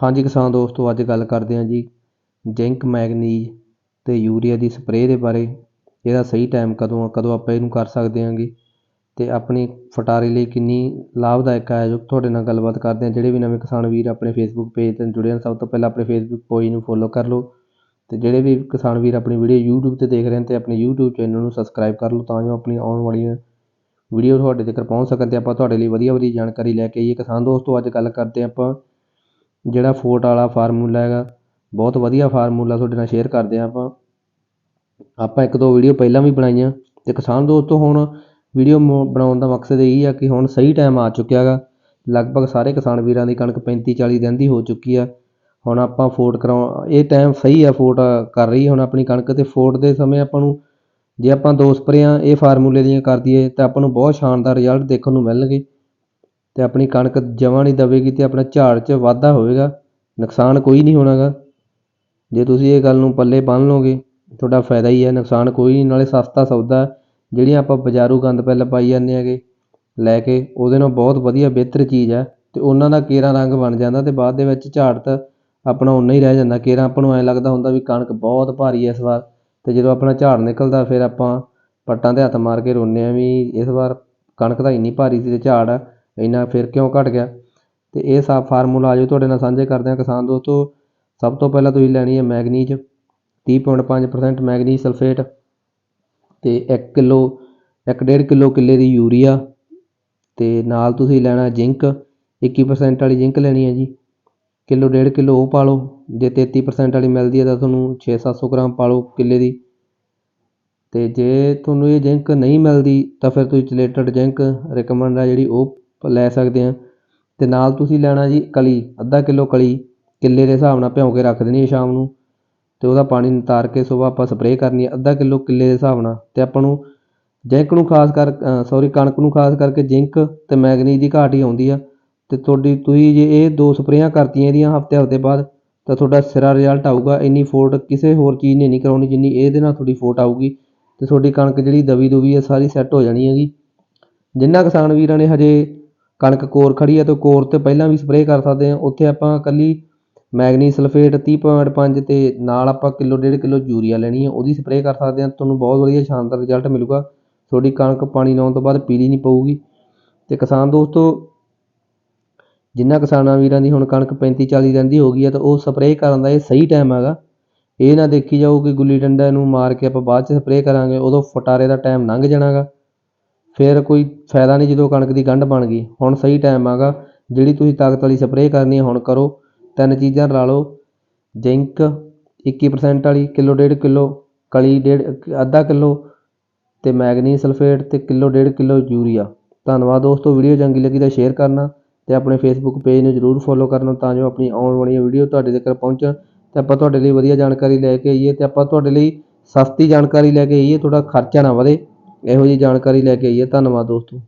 ਹਾਂਜੀ ਕਿਸਾਨ ਦੋਸਤੋ, ਅੱਜ ਗੱਲ ਕਰਦੇ ਹਾਂ ਜੀ ਜ਼ਿੰਕ ਮੈਗਨੀਜ਼ ਅਤੇ ਯੂਰੀਆ ਦੀ ਸਪਰੇਅ ਦੇ ਬਾਰੇ। ਇਹਦਾ ਸਹੀ ਟਾਈਮ ਕਦੋਂ ਆ, ਕਦੋਂ ਆਪਾਂ ਇਹਨੂੰ ਕਰ ਸਕਦੇ ਹਾਂਗੇ ਅਤੇ ਆਪਣੀ ਫਟਾਰੇ ਲਈ ਕਿੰਨੀ ਲਾਭਦਾਇਕ ਹੈ ਜੋ ਤੁਹਾਡੇ ਨਾਲ ਗੱਲਬਾਤ ਕਰਦੇ ਹਾਂ। ਜਿਹੜੇ ਵੀ ਨਵੇਂ ਕਿਸਾਨ ਵੀਰ ਆਪਣੇ ਫੇਸਬੁੱਕ ਪੇਜ ਤੇ ਜੁੜੇ ਹਨ, ਸਭ ਤੋਂ ਪਹਿਲਾਂ ਆਪਣੇ ਫੇਸਬੁੱਕ ਪੇਜ ਨੂੰ ਫੋਲੋ ਕਰ ਲਓ ਅਤੇ ਜਿਹੜੇ ਵੀ ਕਿਸਾਨ ਵੀਰ ਆਪਣੀ ਵੀਡੀਓ YouTube ਤੇ ਦੇਖ ਰਹੇ ਹਨ ਤੇ ਆਪਣੇ YouTube ਚੈਨਲ ਨੂੰ ਸਬਸਕ੍ਰਾਈਬ ਕਰ ਲਓ ਤਾਂ ਜੋ ਆਪਣੀ ਆਉਣ ਵਾਲੀਆਂ ਵੀਡੀਓ ਤੁਹਾਡੇ ਤੱਕ ਪਹੁੰਚ ਸਕਣ ਅਤੇ ਆਪਾਂ ਤੁਹਾਡੇ ਲਈ ਵਧੀਆ ਵਧੀਆ ਜਾਣਕਾਰੀ ਲੈ ਕੇ ਆਈਏ। ਕਿਸਾਨ ਦੋਸਤੋ, ਅੱਜ ਗੱਲ ਕਰਦੇ ਹਾਂ ਆਪਾਂ ਜਿਹੜਾ ਫੋਰਟ ਵਾਲਾ ਫਾਰਮੂਲਾ ਹੈਗਾ, ਬਹੁਤ ਵਧੀਆ ਫਾਰਮੂਲਾ ਤੁਹਾਡੇ ਨਾਲ ਸ਼ੇਅਰ ਕਰਦੇ ਹਾਂ ਆਪਾਂ। ਆਪਾਂ ਇੱਕ ਦੋ ਵੀਡੀਓ ਪਹਿਲਾਂ ਵੀ ਬਣਾਈਆਂ। ਅਤੇ ਕਿਸਾਨ ਦੋਸਤੋ, ਹੁਣ ਵੀਡੀਓ ਮ, ਬਣਾਉਣ ਦਾ ਮਕਸਦ ਇਹੀ ਆ ਕਿ ਹੁਣ ਸਹੀ ਟਾਈਮ ਆ ਚੁੱਕਿਆ ਗਾ ਲਗਭਗ ਸਾਰੇ ਕਿਸਾਨ ਵੀਰਾਂ ਦੀ ਕਣਕ 35 40 ਦਿਨ ਦੀ ਹੋ ਚੁੱਕੀ ਆ। ਹੁਣ ਆਪਾਂ ਫੋਰਟ ਕਰਾਉ ਇਹ ਟਾਈਮ ਸਹੀ ਆ ਫੋਰਟ ਕਰ ਰਹੀ ਹੁਣ ਆਪਣੀ ਕਣਕ। ਤੇ ਫੋਰਟ ਦੇ ਸਮੇਂ ਆਪਾਂ ਨੂੰ, ਜੇ ਆਪਾਂ ਦੋ ਸਪਰੇਆਂ ਇਹ ਫਾਰਮੂਲੇ ਦੀਆਂ ਕਰ ਦਈਏ, ਤਾਂ ਆਪਾਂ ਨੂੰ ਬਹੁਤ ਸ਼ਾਨਦਾਰ ਰਿਜ਼ਲਟ ਦੇਖਣ ਨੂੰ ਮਿਲਣਗੇ। ਅਤੇ ਆਪਣੀ ਕਣਕ ਜਮਾਂ ਨਹੀਂ ਦਵੇਗੀ ਤੇ ਆਪਣਾ ਝਾੜ 'ਚ ਵਾਧਾ ਹੋਵੇਗਾ, ਨੁਕਸਾਨ ਕੋਈ ਨਹੀਂ ਹੋਣਾ ਗਾ ਜੇ ਤੁਸੀਂ ਇਹ ਗੱਲ ਨੂੰ ਪੱਲੇ ਬੰਨ੍ਹ ਲਓਗੇ, ਤੁਹਾਡਾ ਫਾਇਦਾ ਹੀ ਹੈ, ਨੁਕਸਾਨ ਕੋਈ ਨਹੀਂ, ਨਾਲੇ ਸਸਤਾ ਸੌਦਾ ਜਿਹੜੀਆਂ ਆਪਾਂ ਬਜ਼ਾਰੂ ਗੰਦ ਪੈਲ ਪਾਈ ਜਾਂਦੇ ਹੈਗੇ, ਲੈ ਕੇ ਉਹਦੇ ਨਾਲ ਬਹੁਤ ਵਧੀਆ, ਬਿਹਤਰ ਚੀਜ਼ ਹੈ ਅਤੇ ਉਹਨਾਂ ਦਾ ਕੇਰਾ ਰੰਗ ਬਣ ਜਾਂਦਾ ਅਤੇ ਬਾਅਦ ਦੇ ਵਿੱਚ ਝਾੜ ਤਾਂ ਆਪਣਾ ਓਨਾ ਹੀ ਰਹਿ ਜਾਂਦਾ। ਕੇਰਾਂ ਆਪਾਂ ਨੂੰ ਐਂ ਲੱਗਦਾ ਹੁੰਦਾ ਵੀ ਕਣਕ ਬਹੁਤ ਭਾਰੀ ਹੈ ਇਸ ਵਾਰ ਅਤੇ ਜਦੋਂ ਆਪਣਾ ਝਾੜ ਨਿਕਲਦਾ ਫਿਰ ਆਪਾਂ ਪੱਟਾਂ 'ਤੇ ਹੱਥ ਮਾਰ ਕੇ ਰੋਂਦੇ ਹਾਂ ਵੀ ਇਸ ਵਾਰ ਕਣਕ ਤਾਂ ਇੰਨੀ ਭਾਰੀ ਸੀ ਅਤੇ ਝਾੜ ਇੰਨਾ ਫਿਰ ਕਿਉਂ ਘੱਟ ਗਿਆ? ਅਤੇ ਇਹ ਸਾ, ਫਾਰਮੂਲਾ ਆਜੋ ਤੁਹਾਡੇ ਨਾਲ ਸਾਂਝੇ ਕਰਦੇ ਹਾਂ ਕਿਸਾਨ ਦੋਸਤੋ। ਸਭ ਤੋਂ ਪਹਿਲਾਂ ਤੁਸੀਂ ਲੈਣੀ ਹੈ ਮੈਗਨੀਜ 30.5% ਮੈਗਨੀਜ ਸਲਫੇਟ ਤੇ 1 ਕਿਲੋ 1.5 ਕਿਲੋ ਕਿੱਲੇ ਦੀ ਯੂਰੀਆ ਅਤੇ ਨਾਲ ਤੁਸੀਂ ਲੈਣਾ ਜ਼ਿੰਕ 21% ਵਾਲੀ ਜ਼ਿੰਕ ਲੈਣੀ ਹੈ ਜੀ। ਕਿਲੋ ਡੇਢ ਕਿਲੋ ਉਹ ਪਾ ਲਓ, ਜੇ 33% ਵਾਲੀ ਮਿਲਦੀ ਹੈ ਤਾਂ ਤੁਹਾਨੂੰ ਛੇ ਸੱਤ ਸੌ ਗ੍ਰਾਮ ਪਾ ਲਓ ਕਿੱਲੇ ਦੀ। ਅਤੇ ਜੇ ਤੁਹਾਨੂੰ ਇਹ ਜ਼ਿੰਕ ਨਹੀਂ ਮਿਲਦੀ ਤਾਂ ਫਿਰ ਤੁਸੀਂ ਚਲੇਟਡ ਜ਼ਿੰਕ ਰਿਕਮੈਂਡ ਆ ਜਿਹੜੀ ਉਹ ਲੈ ਸਕਦੇ ਹਾਂ। ਅਤੇ ਨਾਲ ਤੁਸੀਂ ਲੈਣਾ ਜੀ ਕਲੀ, ਅੱਧਾ ਕਿਲੋ ਕਲੀ, ਕਿੱਲੇ ਦੇ ਹਿਸਾਬ ਨਾਲ ਭਿਉਂ ਕੇ ਰੱਖ ਦੇਣੀ ਹੈ ਸ਼ਾਮ ਨੂੰ। ਅਤੇ ਉਹਦਾ ਪਾਣੀ ਨਿਤਾਰ ਕੇ ਸਵੇਰ ਆਪਾਂ ਸਪਰੇਅ ਕਰਨੀ ਹੈ, ਅੱਧਾ ਕਿਲੋ ਕਿੱਲੇ ਦੇ ਹਿਸਾਬ ਨਾਲ। ਅਤੇ ਆਪਾਂ ਨੂੰ ਜ਼ਿੰਕ ਨੂੰ ਖਾਸ ਕਰ ਸੋਰੀ ਕਣਕ ਨੂੰ ਖਾਸ ਕਰਕੇ ਜ਼ਿੰਕ ਅਤੇ ਮੈਗਨੀਜ਼ ਦੀ ਘਾਟ ਹੀ ਆਉਂਦੀ ਆ। ਅਤੇ ਤੁਹਾਡੀ, ਤੁਸੀਂ ਜੇ ਇਹ ਦੋ ਸਪਰੇਆਂ ਕਰਤੀਆਂ ਇਹਦੀਆਂ ਹਫ਼ਤੇ ਹਫ਼ਤੇ ਬਾਅਦ, ਤਾਂ ਤੁਹਾਡਾ ਸਿਰਾ ਰਿਜ਼ਲਟ ਆਊਗਾ। ਇੰਨੀ ਫੋਟ ਕਿਸੇ ਹੋਰ ਚੀਜ਼ ਨੇ ਨਹੀਂ ਕਰਾਉਣੀ ਜਿੰਨੀ ਇਹਦੇ ਨਾਲ ਤੁਹਾਡੀ ਫੋਟ ਆਊਗੀ। ਅਤੇ ਤੁਹਾਡੀ ਕਣਕ ਜਿਹੜੀ ਦਵੀ ਦੁਵੀ ਹੈ ਸਾਰੀ ਸੈੱਟ ਹੋ ਜਾਣੀ ਹੈਗੀ। ਜਿਨ੍ਹਾਂ ਕਿਸਾਨ ਵੀਰਾਂ ਨੇ ਹਜੇ ਕਣਕ ਕੋਰ ਖੜ੍ਹੀ ਹੈ ਅਤੇ ਕੋਰ ਤੇ ਪਹਿਲਾਂ ਵੀ ਸਪਰੇਅ ਕਰ ਸਕਦੇ ਹਾਂ। ਉੱਥੇ ਆਪਾਂ ਇਕੱਲੀ ਮੈਗਨੀ ਸਲਫੇਟ ਤੀਹ ਪੁਆਇੰਟ ਪੰਜ ਅਤੇ ਨਾਲ ਆਪਾਂ ਕਿੱਲੋ ਡੇਢ ਕਿੱਲੋ ਯੂਰੀਆ ਲੈਣੀ ਹੈ, ਉਹਦੀ ਸਪਰੇਅ ਕਰ ਸਕਦੇ ਹਾਂ। ਤੁਹਾਨੂੰ ਬਹੁਤ ਵਧੀਆ ਸ਼ਾਨਦਾਰ ਰਿਜ਼ਲਟ ਮਿਲੂਗਾ। ਤੁਹਾਡੀ ਕਣਕ ਪਾਣੀ ਲਾਉਣ ਤੋਂ ਬਾਅਦ ਪੀਲੀ ਨਹੀਂ ਪਊਗੀ। ਅਤੇ ਕਿਸਾਨ ਦੋਸਤੋ ਜਿਨ੍ਹਾਂ ਕਿਸਾਨਾਂ ਵੀਰਾਂ ਦੀ ਹੁਣ ਕਣਕ 35 40 ਦਿਨ ਦੀ ਹੋ ਗਈ ਹੈ, ਤਾਂ ਉਹ ਸਪਰੇਅ ਕਰਨ ਦਾ ਇਹ ਸਹੀ ਟਾਈਮ ਹੈਗਾ। ਇਹ ਨਾ ਦੇਖੀ ਜਾਓ ਕਿ ਗੁੱਲੀ ਡੰਡਾ ਨੂੰ ਮਾਰ ਕੇ ਆਪਾਂ ਬਾਅਦ 'ਚ ਸਪਰੇਅ ਕਰਾਂਗੇ, ਉਦੋਂ ਫਟਾਰੇ ਦਾ ਟਾਈਮ ਲੰਘ ਜਾਣਾ ਗਾ ਫਿਰ ਕੋਈ ਫਾਇਦਾ ਨਹੀਂ ਜਦੋਂ ਕਣਕ ਦੀ ਗੰਢ ਬਣ ਗਈ। ਹੁਣ ਸਹੀ ਟਾਈਮ ਹੈਗਾ ਜਿਹੜੀ ਤੁਸੀਂ ਤਾਕਤ ਵਾਲੀ ਸਪਰੇਅ ਕਰਨੀ ਹੈ ਹੁਣ ਕਰੋ। ਤਿੰਨ ਚੀਜ਼ਾਂ ਰਲਾ ਲਓ। ਜ਼ਿੰਕ 21% ਵਾਲੀ, ਕਿਲੋ ਡੇਢ ਕਿਲੋ, ਕਲੀ ਡੇਢ, ਅੱਧਾ ਕਿਲੋ ਅਤੇ ਮੈਗਨੀ ਸਲਫੇਟ ਅਤੇ ਕਿਲੋ ਡੇਢ ਕਿਲੋ ਯੂਰੀਆ। ਧੰਨਵਾਦ ਦੋਸਤੋ, ਵੀਡੀਓ ਚੰਗੀ ਲੱਗੀ ਤਾਂ ਸ਼ੇਅਰ ਕਰਨਾ ਅਤੇ ਆਪਣੇ ਫੇਸਬੁੱਕ ਪੇਜ ਨੂੰ ਜਰੂਰ ਫੋਲੋ ਕਰਨਾ ਤਾਂ ਜੋ ਆਪਣੀ ਆਉਣ ਵਾਲੀਆਂ ਵੀਡੀਓ ਤੁਹਾਡੇ ਤੱਕ ਪਹੁੰਚਣ। ਅਤੇ ਆਪਾਂ ਤੁਹਾਡੇ ਲਈ ਵਧੀਆ ਜਾਣਕਾਰੀ ਲੈ ਕੇ ਆਈਏ ਅਤੇ ਆਪਾਂ ਤੁਹਾਡੇ ਲਈ ਸਸਤੀ ਜਾਣਕਾਰੀ ਲੈ ਕੇ ਆਈਏ ਤੁਹਾਡਾ ਖਰਚਾ ਨਾ ਵਧੇ। ਇਹੋ ਜਿਹੀ ਜਾਣਕਾਰੀ ਲੈ ਕੇ ਆਈਏ। ਧੰਨਵਾਦ ਦੋਸਤੋ।